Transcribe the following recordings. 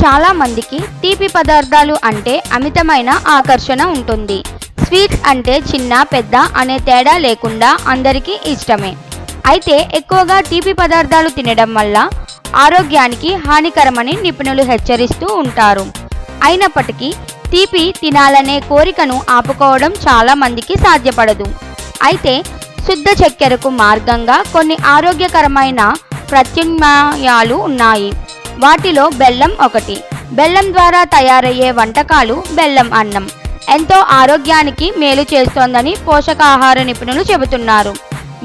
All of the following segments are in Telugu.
చాలామందికి తీపి పదార్థాలు అంటే అమితమైన ఆకర్షణ ఉంటుంది. స్వీట్స్ అంటే చిన్న పెద్ద అనే తేడా లేకుండా అందరికీ ఇష్టమే. అయితే ఎక్కువగా తీపి పదార్థాలు తినడం వల్ల ఆరోగ్యానికి హానికరమని నిపుణులు హెచ్చరిస్తూ ఉంటారు. అయినప్పటికీ తీపి తినాలనే కోరికను ఆపుకోవడం చాలా మందికి సాధ్యపడదు. అయితే శుద్ధ చక్కెరకు మార్గంగా కొన్ని ఆరోగ్యకరమైన ప్రత్యామ్నాయాలు ఉన్నాయి. వాటిలో బెల్లం ఒకటి. బెల్లం ద్వారా తయారయ్యే వంటకాలు బెల్లం అన్నం. ఎంతో ఆరోగ్యానికి మేలు చేస్తోందని పోషకాహార నిపుణులు చెబుతున్నారు.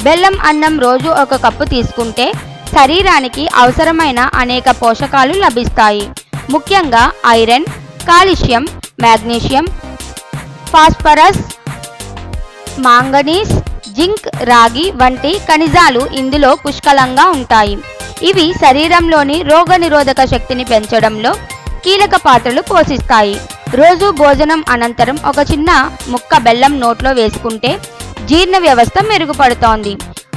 బెల్లం అన్నం రోజు ఒక కప్పు తీసుకుంటే శరీరానికి అవసరమైన అనేక పోషకాలు లభిస్తాయి. ముఖ్యంగా iron calcium magnesium phosphorus manganese zinc రాగి వంటి ఖనిజాలు ఇందులో పుష్కలంగా ఉంటాయి. ఇవి శరీరంలోని రోగనిరోధక శక్తిని పెంచడంలో కీలక పాత్రలు పోషిస్తాయి. రోజు భోజనం అనంతరం ఒక చిన్న ముక్క బెల్లం నోట్లో వేసుకుంటే జీర్ణ వ్యవస్థ మెరుగుపడుతోంది.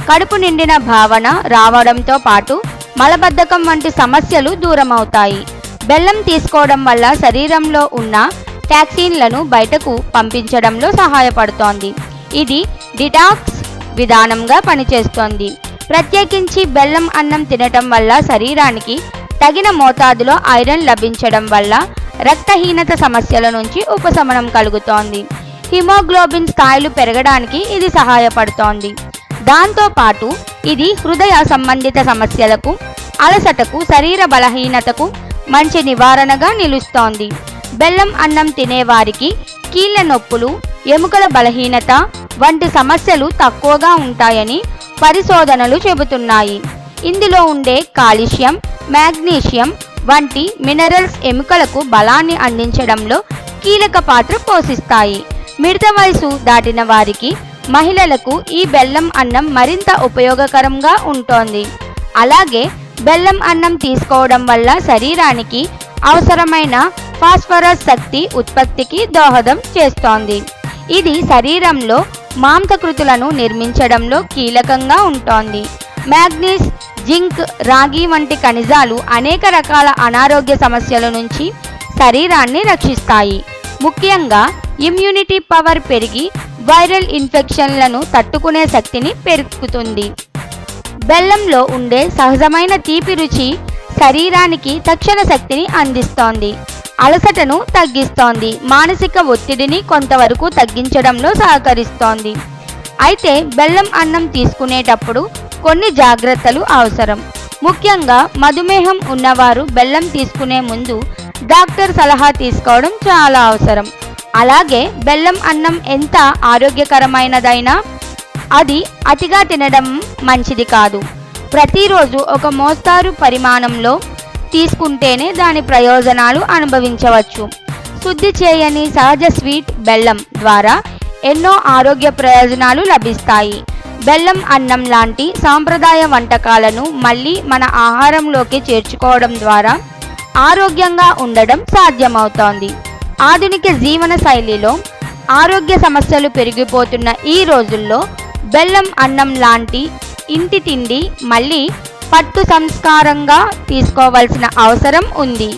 కడుపు నిండిన భావన రావడంతో పాటు మలబద్ధకం వంటి సమస్యలు దూరమవుతాయి. బెల్లం తీసుకోవడం వల్ల శరీరంలో ఉన్న టాక్సిన్లను బయటకు పంపించడంలో సహాయపడుతోంది. ఇది డిటాక్స్ విధానంగా పనిచేస్తోంది. ప్రత్యేకించి బెల్లం అన్నం తినటం వల్ల శరీరానికి తగిన మోతాదులో ఐరన్ లభించడం వల్ల రక్తహీనత సమస్యల నుంచి ఉపశమనం కలుగుతోంది. హిమోగ్లోబిన్ స్థాయిలు పెరగడానికి ఇది సహాయపడుతోంది. దాంతోపాటు ఇది హృదయ సంబంధిత సమస్యలకు అలసటకు శరీర బలహీనతకు మంచి నివారణగా నిలుస్తోంది. బెల్లం అన్నం తినేవారికి కీళ్ళ నొప్పులు ఎముకల బలహీనత వంటి సమస్యలు తక్కువగా ఉంటాయని పరిశోధనలు చెబుతున్నాయి. ఇందులో ఉండే కాల్షియం మ్యాగ్నీషియం వంటి మినరల్స్ ఎముకలకు బలాన్ని అందించడంలో కీలక పాత్ర పోషిస్తాయి. మిడత వయసు దాటిన వారికి మహిళలకు ఈ బెల్లం అన్నం మరింత ఉపయోగకరంగా ఉంటోంది. అలాగే బెల్లం అన్నం తీసుకోవడం వల్ల శరీరానికి అవసరమైన ఫాస్ఫరస్ శక్తి ఉత్పత్తికి దోహదం చేస్తోంది. ఇది శరీరంలో మాంసకృతులను నిర్మించడంలో కీలకంగా ఉంటోంది. మ్యాగ్నీస్ జింక్ రాగి వంటి ఖనిజాలు అనేక రకాల అనారోగ్య సమస్యల నుంచి శరీరాన్ని రక్షిస్తాయి. ముఖ్యంగా ఇమ్యూనిటీ పవర్ పెరిగి వైరల్ ఇన్ఫెక్షన్లను తట్టుకునే శక్తిని పెరుగుతుంది. బెల్లంలో ఉండే సహజమైన తీపి రుచి శరీరానికి తక్షణ శక్తిని అందిస్తోంది. అలసటను తగ్గిస్తోంది. మానసిక ఒత్తిడిని కొంతవరకు తగ్గించడంలో సహకరిస్తోంది. అయితే బెల్లం అన్నం తీసుకునేటప్పుడు కొన్ని జాగ్రత్తలు అవసరం. ముఖ్యంగా మధుమేహం ఉన్నవారు బెల్లం తీసుకునే ముందు డాక్టర్ సలహా తీసుకోవడం చాలా అవసరం. అలాగే బెల్లం అన్నం ఎంత ఆరోగ్యకరమైనదైనా అది అతిగా తినడం మంచిది కాదు. ప్రతిరోజు ఒక మోస్తారు పరిమాణంలో తీసుకుంటేనే దాని ప్రయోజనాలు అనుభవించవచ్చు. శుద్ధి చేయని సహజ స్వీట్ బెల్లం ద్వారా ఎన్నో ఆరోగ్య ప్రయోజనాలు లభిస్తాయి. బెల్లం అన్నం లాంటి సాంప్రదాయ వంటకాలను మళ్ళీ మన ఆహారంలోకి చేర్చుకోవడం ద్వారా ఆరోగ్యంగా ఉండడం సాధ్యమవుతోంది. ఆధునిక జీవన శైలిలో ఆరోగ్య సమస్యలు పెరిగిపోతున్న ఈ రోజుల్లో బెల్లం అన్నం లాంటి ఇంటి తిండి మళ్ళీ పట్టు సంస్కారంగా తీసుకోవాల్సిన అవసరం ఉంది.